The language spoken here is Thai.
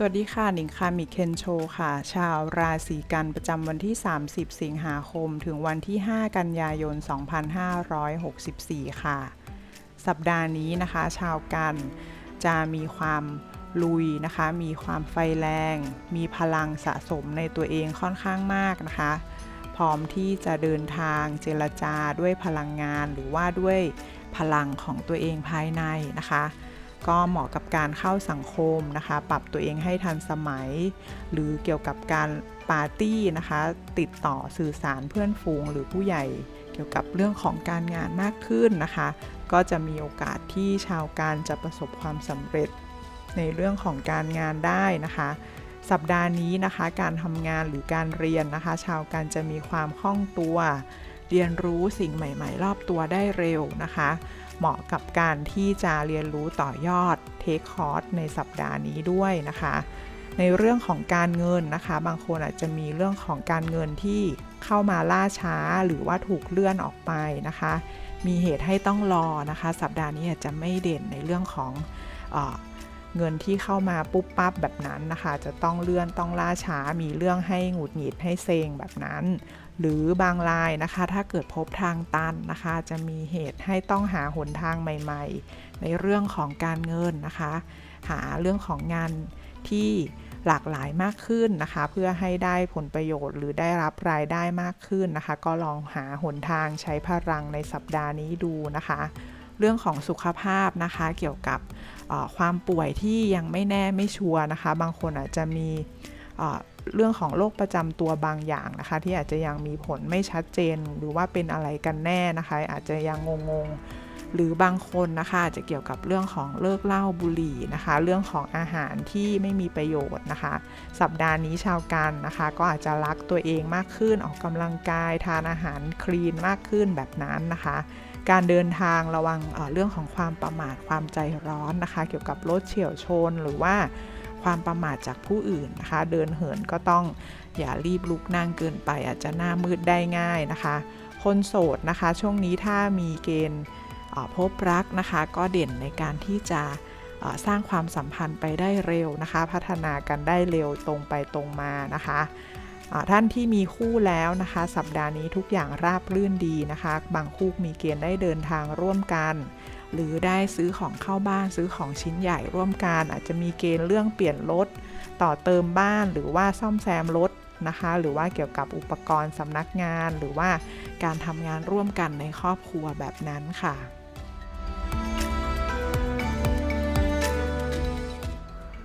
สวัสดีค่ะ หนิงคามิเคนโชค่ะ ชาวราศีกันประจำวันที่ 30 สิงหาคม ถึงวันที่ 5 กันยายน 2564 ค่ะ สัปดาห์นี้นะคะ ชาวกันจะมีความลุยนะคะ มีความไฟแรง มีพลังสะสมในตัวเองค่อนข้างมากนะคะ พร้อมที่จะเดินทางเจรจาด้วยพลังงาน หรือว่าด้วยพลังของตัวเองภายในนะคะ ก็เหมาะกับการเข้าสังคมนะคะ ปรับตัวเองให้ทันสมัย หรือเกี่ยวกับการปาร์ตี้นะคะ ติดต่อสื่อสารเพื่อนฝูงหรือผู้ใหญ่เกี่ยวกับเรื่องของการงานมากขึ้นนะคะ ก็จะมีโอกาสที่ชาวการจะประสบความสำเร็จในเรื่องของการงานได้นะคะ สัปดาห์นี้นะคะ การทำงานหรือการเรียนนะคะ ชาวการจะมีความคล่องตัว เรียนรู้สิ่งใหม่ ๆ รอบตัวได้เร็วนะคะ เหมาะกับการที่จะเรียนรู้ต่อยอดเทคคอร์สในสัปดาห์นี้ด้วยนะคะ ในเรื่องของการเงินนะคะ บางคนอาจจะมีเรื่องของการเงินที่เข้ามาล่าช้าหรือว่าถูกเลื่อนออกไปนะคะ มีเหตุให้ต้องรอนะคะ สัปดาห์นี้อาจจะไม่เด่นในเรื่องของ เงินที่เข้ามาปุ๊บปั๊บแบบนั้นนะคะ จะต้องเลื่อนต้องล่าช้ามีเรื่องให้หงุดหงิดให้เซ็งแบบนั้น หรือบางรายนะคะ ถ้าเกิดพบทางตันนะคะ จะมีเหตุให้ต้องหาหนทางใหม่ ๆ ในเรื่องของการเงินนะคะ หาเรื่องของงานที่หลากหลายมากขึ้นนะคะ เพื่อให้ได้ผลประโยชน์หรือได้รับรายได้มากขึ้นนะคะ ก็ลองหาหนทางใช้พลังในสัปดาห์นี้ดูนะคะ เรื่องของสุขภาพนะคะ เกี่ยวกับความป่วยที่ยังไม่แน่ไม่ชัวร์นะคะ บางคนอาจจะมีเรื่องของโรคประจำตัวบางอย่างนะคะ ที่อาจจะยังมีผลไม่ชัดเจนหรือว่าเป็นอะไรกันแน่นะคะ อาจจะยังงง หรือบางคนนะคะจะเกี่ยวกับเรื่องของเลิกเหล้าบุหรี่นะคะ เรื่องของอาหารที่ไม่มีประโยชน์นะคะ สัปดาห์นี้ชาวกันนะคะ ก็อาจจะรักตัวเองมากขึ้นออกกำลังกายทานอาหารคลีนมากขึ้นแบบนั้นนะคะ การเดินทางระวังเเรื่องของความประมาทความใจร้อนนะคะ เกี่ยวกับรถเฉียวชนหรือว่าความประมาทจากผู้อื่นนะคะ เดินเหินก็ต้องอย่ารีบลุกนั่งเกินไป อาจจะหน้ามืดได้ง่ายนะคะ คนโสดนะคะ ช่วงนี้ถ้ามีเกณฑ์ พบรักนะคะ ก็เด่นในการที่จะสร้างความสัมพันธ์ไปได้เร็วนะคะ พัฒนากันได้เร็วตรงไปตรงมานะคะท่านที่มีคู่แล้วนะคะ สัปดาห์นี้ทุกอย่างราบรื่นดีนะคะ บางคู่มีเกณฑ์ได้เดินทางร่วมกัน หรือได้ซื้อของเข้าบ้านซื้อของชิ้นใหญ่ร่วมกัน อาจจะมีเกณฑ์เรื่องเปลี่ยนรถต่อเติมบ้านหรือว่าซ่อมแซมรถนะคะ หรือว่าเกี่ยวกับอุปกรณ์สำนักงาน หรือว่าการทำงานร่วมกันในครอบครัวแบบนั้นค่ะ